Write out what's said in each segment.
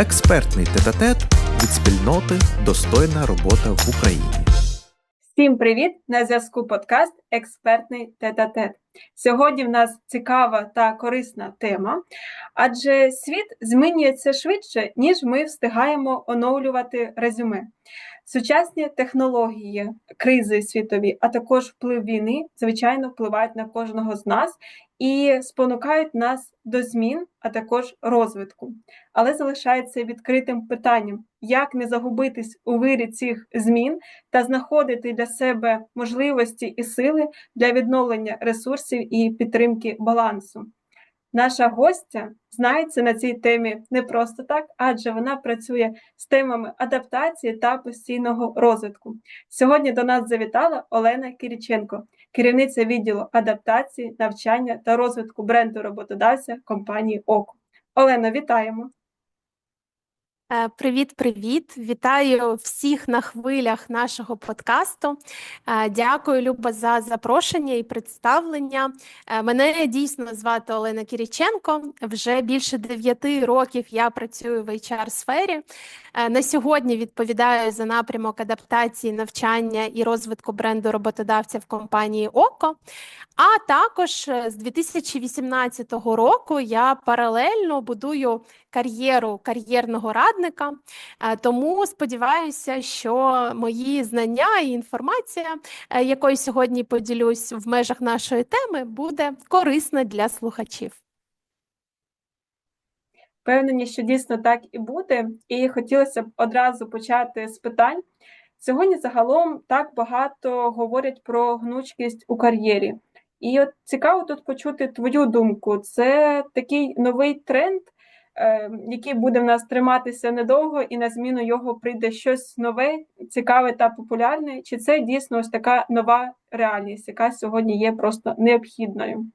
Експертний тет-а-тет від спільноти Достойна робота в Україні. Всім привіт! На зв'язку подкаст Експертний тет-а-тет. Сьогодні в нас цікава та корисна тема, адже світ змінюється швидше, ніж ми встигаємо оновлювати резюме. Сучасні технології, кризи світові, а також вплив війни, звичайно, впливають на кожного з нас і спонукають нас до змін, а також розвитку. Але залишається відкритим питанням, як не загубитись у вирі цих змін та знаходити для себе можливості і сили для відновлення ресурсів і підтримки балансу. Наша гостя знається на цій темі не просто так, адже вона працює з темами адаптації та постійного розвитку. Сьогодні до нас завітала Олена Кіріченко, керівниця відділу адаптації, навчання та розвитку бренду роботодавця компанії ОКО. Олено, вітаємо! Привіт, привіт! Вітаю всіх на хвилях нашого подкасту. Е, дякую, Люба, за запрошення і представлення. Е, мене дійсно звати Олена Кіріченко. Вже більше дев'яти років я працюю в hr сфері. Е, на сьогодні відповідаю за напрямок адаптації, навчання і розвитку бренду роботодавця в компанії ОКО. А також з 2018 року я паралельно будую кар'єру кар'єрного радника. Е, тому сподіваюся, що мої знання і інформація, е, якою сьогодні поділюсь в межах нашої теми, буде корисна для слухачів. Впевнені, що дійсно так і буде, і хотілося б одразу почати з питань. Сьогодні загалом так багато говорять про гнучкість у кар'єрі. І от цікаво тут почути твою думку. Це такий новий тренд, який буде в нас триматися недовго, і на зміну його прийде щось нове, цікаве та популярне. Чи це дійсно ось така нова реальність, яка сьогодні є просто необхідною?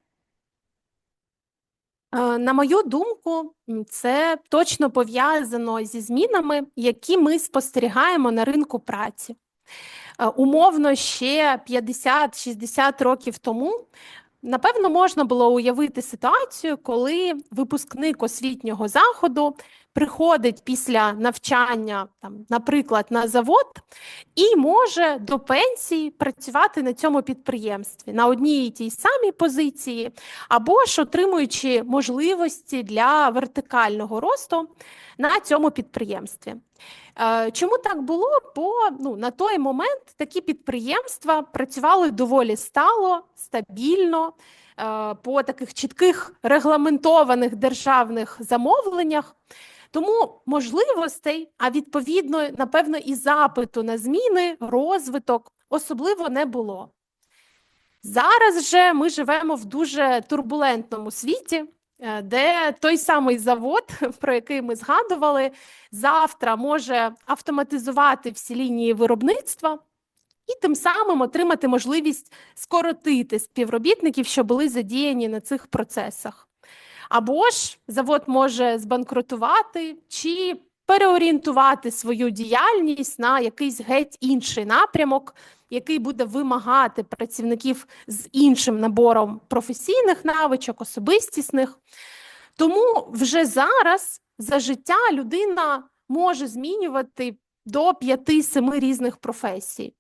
Е, на мою думку, це точно пов'язано зі змінами, які ми спостерігаємо на ринку праці. Е, умовно, ще 50-60 років тому. Напевно, можна було уявити ситуацію, коли випускник освітнього заходу приходить після навчання, там, наприклад, на завод, і може до пенсії працювати на цьому підприємстві на одній і тій самій позиції, або ж отримуючи можливості для вертикального росту на цьому підприємстві. Е, чому так було? Бо ну, на той момент такі підприємства працювали доволі стало, стабільно, е, по таких чітких регламентованих державних замовленнях. Тому можливостей, а відповідно, напевно, і запиту на зміни, розвиток особливо не було. Зараз же ми живемо в дуже турбулентному світі, е, де той самий завод, про який ми згадували, завтра може автоматизувати всі лінії виробництва. І тим самим отримати можливість скоротити співробітників, що були задіяні на цих процесах. Або ж завод може збанкрутувати чи переорієнтувати свою діяльність на якийсь геть інший напрямок, який буде вимагати працівників з іншим набором професійних навичок, особистісних. Тому вже зараз за життя людина може змінювати до 5-7 різних професій.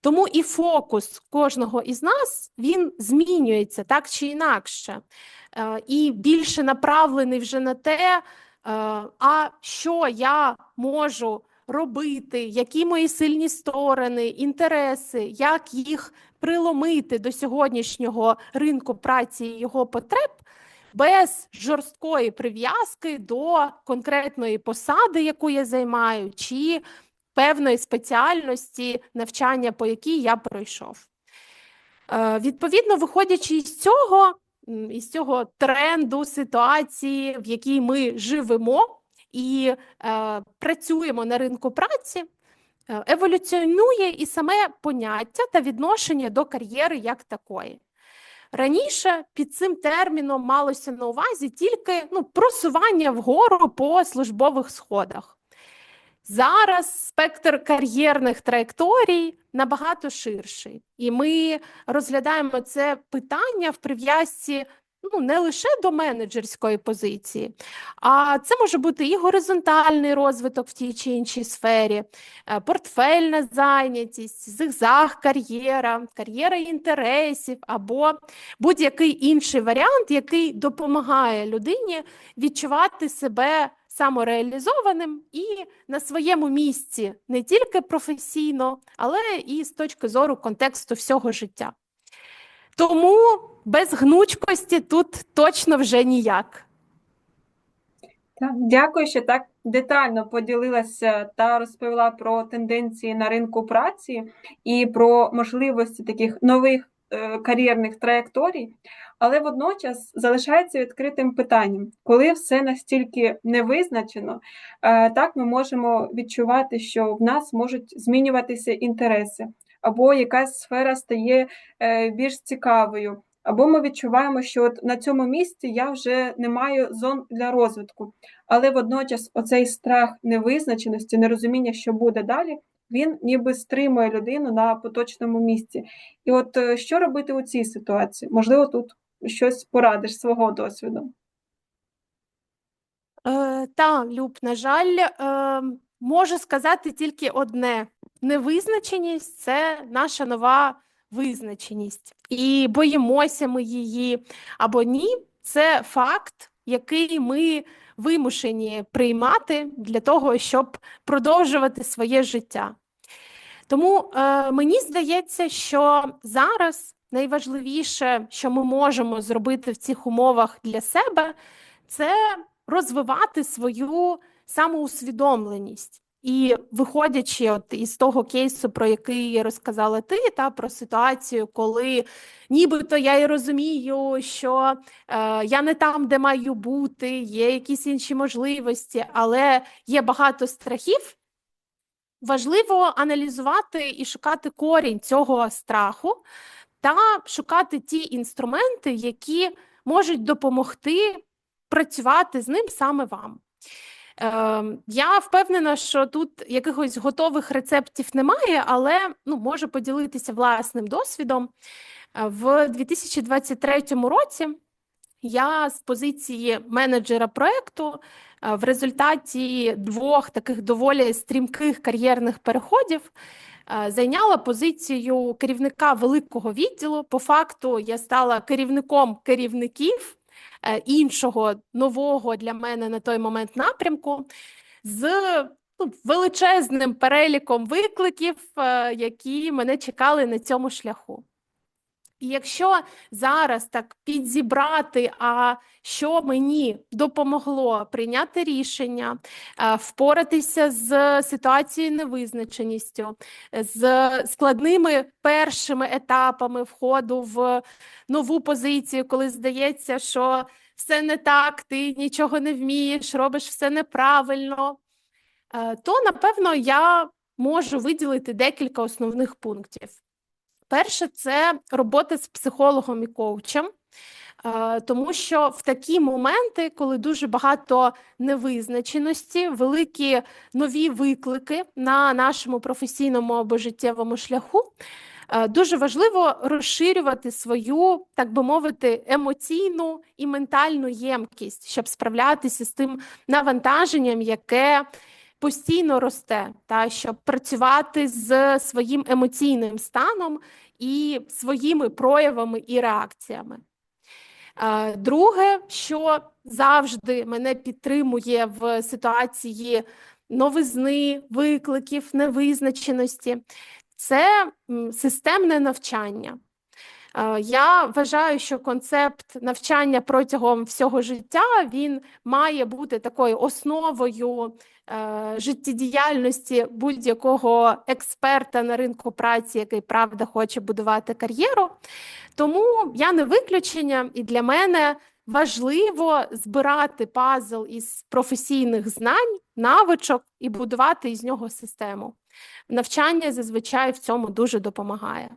Тому і фокус кожного із нас він змінюється так чи інакше. Е, і більше направлений вже на те, е, а що я можу робити, які мої сильні сторони, інтереси, як їх приломити до сьогоднішнього ринку праці і його потреб. Без жорсткої прив'язки до конкретної посади, яку я займаю, чи певної спеціальності навчання, по якій я пройшов. Е, відповідно, виходячи із цього, із цього тренду ситуації, в якій ми живемо і е, працюємо на ринку праці, е, еволюціонує і саме поняття та відношення до кар'єри як такої. Раніше під цим терміном малося на увазі тільки ну, просування вгору по службових сходах. Зараз спектр кар'єрних траєкторій набагато ширший, і ми розглядаємо це питання в прив'язці ну, не лише до менеджерської позиції, а це може бути і горизонтальний розвиток в тій чи іншій сфері, е, портфельна зайнятість, зигзаг кар'єра, кар'єра інтересів або будь-який інший варіант, який допомагає людині відчувати себе самореалізованим і на своєму місці не тільки професійно, але і з точки зору контексту всього життя. Тому без гнучкості тут точно вже ніяк. Дякую, що так детально поділилася та розповіла про тенденції на ринку праці і про можливості таких нових кар'єрних траєкторій. Але водночас залишається відкритим питанням, коли все настільки не визначено, е, так ми можемо відчувати, що в нас можуть змінюватися інтереси, або якась сфера стає е, більш цікавою. Або ми відчуваємо, що от на цьому місці я вже не маю зон для розвитку, але водночас оцей страх невизначеності, нерозуміння, що буде далі, він ніби стримує людину на поточному місці. І от е, що робити у цій ситуації? Можливо, тут щось порадиш свого досвіду. Е, та, Люб, на жаль, е, можу сказати тільки одне: невизначеність це наша нова визначеність. І боїмося ми її або ні, це факт, який ми вимушені приймати для того, щоб продовжувати своє життя. Тому е, мені здається, що зараз найважливіше, що ми можемо зробити в цих умовах для себе, це розвивати свою самоусвідомленість. І виходячи от із того кейсу, про який розказала ти, та про ситуацію, коли нібито я і розумію, що е, я не там, де маю бути, є якісь інші можливості, але є багато страхів. Важливо аналізувати і шукати корінь цього страху та шукати ті інструменти, які можуть допомогти працювати з ним саме вам. Е, я впевнена, що тут якихось готових рецептів немає, але ну, можу поділитися власним досвідом. Е, в 2023 році я з позиції менеджера проєкту е, в результаті двох таких доволі стрімких кар'єрних переходів е, зайняла позицію керівника великого відділу. По факту я стала керівником керівників іншого нового для мене на той момент напрямку з ну, величезним переліком викликів, які мене чекали на цьому шляху. І якщо зараз так підзібрати, а що мені допомогло прийняти рішення, е, впоратися з ситуацією невизначеністю, з складними першими етапами входу в нову позицію, коли здається, що все не так, ти нічого не вмієш, робиш все неправильно, е, то напевно я можу виділити декілька основних пунктів. Перше, це робота з психологом і коучем, тому що в такі моменти, коли дуже багато невизначеності, великі нові виклики на нашому професійному або життєвому шляху. Дуже важливо розширювати свою, так би мовити, емоційну і ментальну ємкість, щоб справлятися з тим навантаженням, яке постійно росте, та щоб працювати з своїм емоційним станом і своїми проявами і реакціями. Друге, що завжди мене підтримує в ситуації новизни, викликів, невизначеності, це системне навчання. Я вважаю, що концепт навчання протягом всього життя він має бути такою основою е, життєдіяльності будь-якого експерта на ринку праці, який правда хоче будувати кар'єру. Тому я не виключення, і для мене важливо збирати пазл із професійних знань, навичок і будувати із нього систему. Навчання зазвичай в цьому дуже допомагає.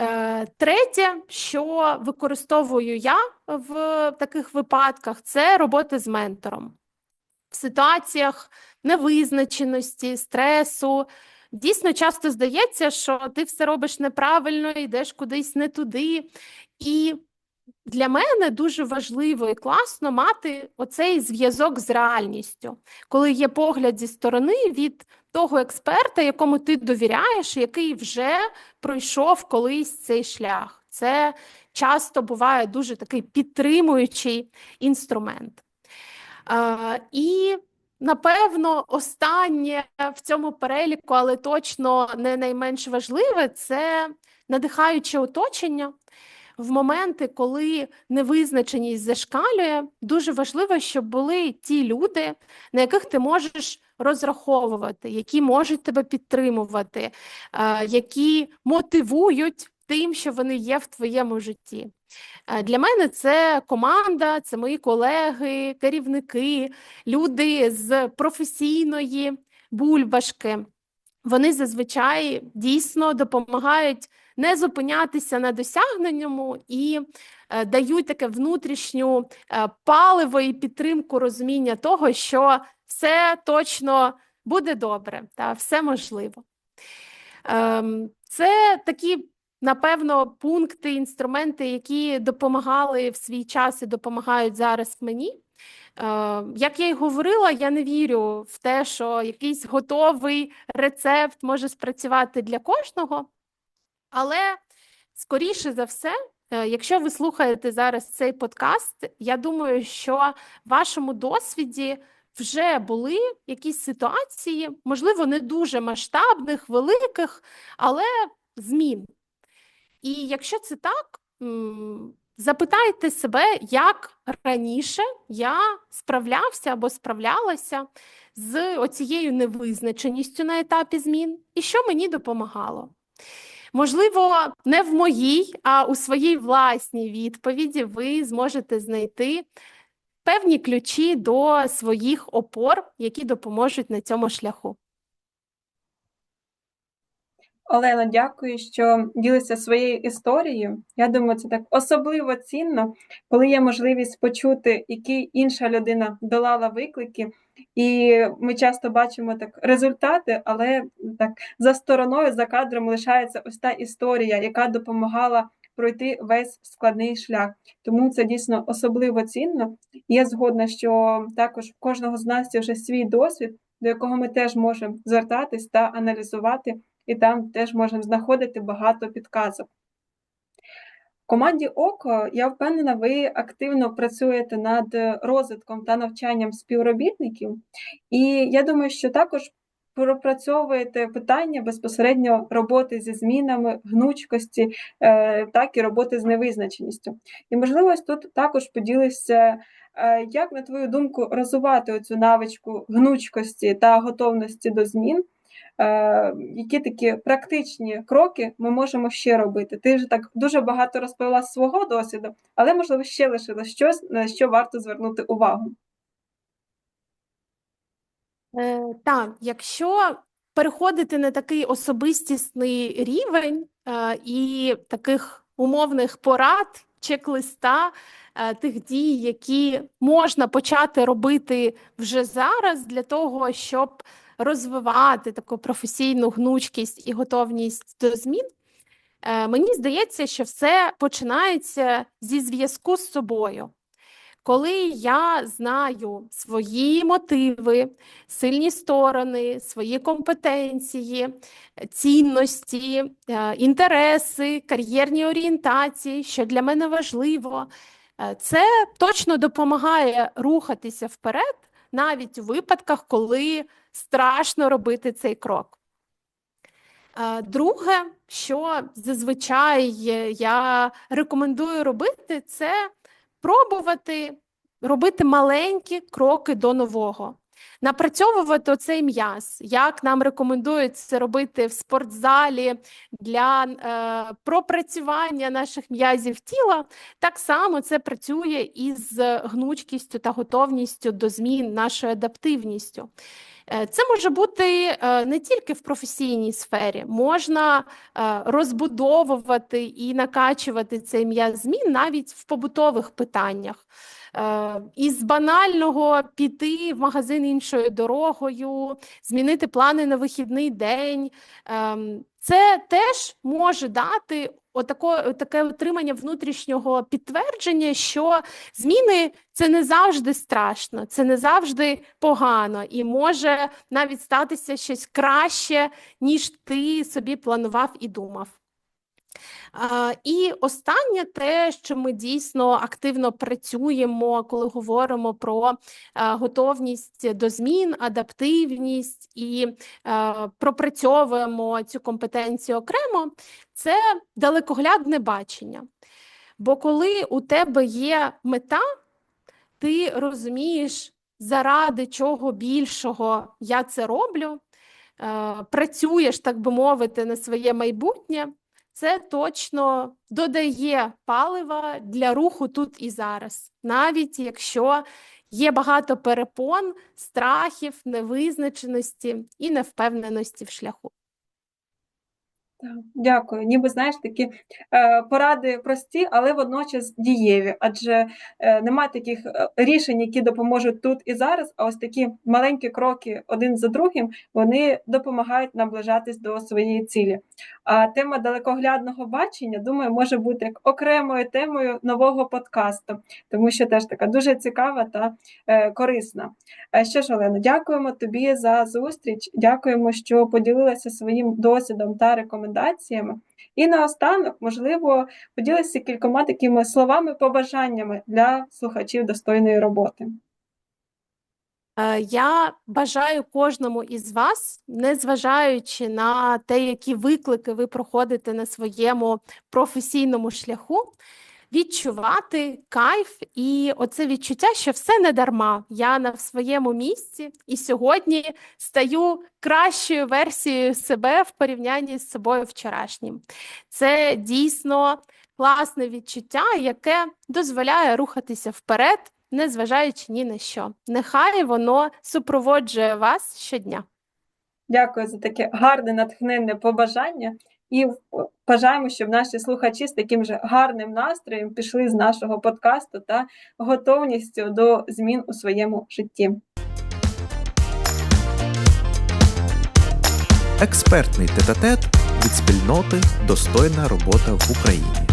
Е, третє, що використовую я в таких випадках, це робота з ментором. В ситуаціях невизначеності, стресу. Дійсно, часто здається, що ти все робиш неправильно, йдеш кудись не туди. І для мене дуже важливо і класно мати оцей зв'язок з реальністю, коли є погляд зі сторони від того експерта, якому ти довіряєш, який вже пройшов колись цей шлях. Це часто буває дуже такий підтримуючий інструмент. Е, і напевно, останнє в цьому переліку, але точно не найменш важливе, це надихаюче оточення. В моменти, коли невизначеність зашкалює, дуже важливо, щоб були ті люди, на яких ти можеш розраховувати, які можуть тебе підтримувати, е, які мотивують тим, що вони є в твоєму житті. Е, Для мене це команда, це мої колеги, керівники, люди з професійної бульбашки. Вони зазвичай дійсно допомагають не зупинятися на досягненню і е, дають таке внутрішню паливо і підтримку розуміння того, що все точно буде добре та все можливо. Ем, Це такі, напевно, пункти, інструменти, які допомагали в свій час і допомагають зараз мені. Е, Як я й говорила, я не вірю в те, що якийсь готовий рецепт може спрацювати для кожного. Але скоріше за все, е, якщо ви слухаєте зараз цей подкаст, я думаю, що в вашому досвіді вже були якісь ситуації, можливо, не дуже масштабних, великих, але змін. І якщо це так, запитайте себе, як раніше я справлявся або справлялася з оцією невизначеністю на етапі змін, і що мені допомагало. Можливо, не в моїй, а у своїй власній відповіді ви зможете знайти певні ключі до своїх опор, які допоможуть на цьому шляху. Олена, дякую, що ділишся своєю історією. Я думаю, це так особливо цінно, коли є можливість почути, які інша людина долала виклики, і ми часто бачимо так результати, але так за стороною, за кадром лишається ось та історія, яка допомагала пройти весь складний шлях. Тому це дійсно особливо цінно. Я згодна, що також в кожного з нас є вже свій досвід, до якого ми теж можемо звертатись та аналізувати і там теж можемо знаходити багато підказок. В команді ОКО, я впевнена, ви активно працюєте над розвитком та навчанням співробітників, і я думаю, що також пропрацьовуєте питання безпосередньо роботи зі змінами, гнучкості, е, так і роботи з невизначеністю. І, можливо, тут також поділишся, е, як, на твою думку, розвивати оцю навичку гнучкості та готовності до змін. Е, які такі практичні кроки ми можемо ще робити? Ти вже так дуже багато розповіла свого досвіду, але можливо ще лишилось щось, на що варто звернути увагу. Е, так, якщо переходити на такий особистісний рівень е, і таких умовних порад, чек-листа е, тих дій, які можна почати робити вже зараз для того, щоб розвивати таку професійну гнучкість і готовність до змін, е, мені здається, що все починається зі зв'язку з собою. Коли я знаю свої мотиви, сильні сторони, свої компетенції, цінності, е, інтереси, кар'єрні орієнтації, що для мене важливо, е, це точно допомагає рухатися вперед, навіть у випадках, коли страшно робити цей крок. Е, Друге, що зазвичай я рекомендую робити, це пробувати робити маленькі кроки до нового, напрацьовувати оцей м'яз, як нам рекомендують це робити в спортзалі для е, пропрацювання наших м'язів тіла, так само це працює із гнучкістю та готовністю до змін, нашою адаптивністю. Е, Це може бути е, не тільки в професійній сфері, можна е, розбудовувати і накачувати цей м'яз змін навіть в побутових питаннях. Із банального піти в магазин іншою дорогою, змінити плани на вихідний день, ем, Це теж може дати отако, таке отримання внутрішнього підтвердження, що зміни це не завжди страшно, це не завжди погано, і може навіть статися щось краще, ніж ти собі планував і думав. І останнє те, що ми дійсно активно працюємо, коли говоримо про готовність до змін, адаптивність і пропрацьовуємо цю компетенцію окремо, це далекоглядне бачення. Бо коли у тебе є мета, ти розумієш, заради чого більшого я це роблю, е, працюєш, так би мовити, на своє майбутнє, це точно додає палива для руху тут і зараз, навіть якщо є багато перепон, страхів, невизначеності і невпевненості в шляху. Дякую. Ніби знаєш такі е, поради прості, але водночас дієві, адже е, немає таких е, рішень, які допоможуть тут і зараз. А ось такі маленькі кроки один за другим вони допомагають наближатись до своєї цілі. А тема далекоглядного бачення, думаю, може бути як окремою темою нового подкасту, тому що теж така дуже цікава та корисна. Що ж, Олено, дякуємо тобі за зустріч. Дякуємо, що поділилася своїм досвідом та рекомендаціями. І наостанок, можливо, поділися кількома такими словами, побажаннями для слухачів достойної роботи. Е, Я бажаю кожному із вас, незважаючи на те, які виклики ви проходите на своєму професійному шляху, відчувати кайф і оце відчуття, що все не дарма. Я на своєму місці і сьогодні стаю кращою версією себе в порівнянні з собою вчорашнім. Це дійсно класне відчуття, яке дозволяє рухатися вперед, незважаючи ні на що. Нехай воно супроводжує вас щодня. Дякую за таке гарне натхненне побажання. І бажаємо, щоб наші слухачі з таким же гарним настроєм пішли з нашого подкасту та готовністю до змін у своєму житті. Експертний тет-а-тет від спільноти Достойна робота в Україні.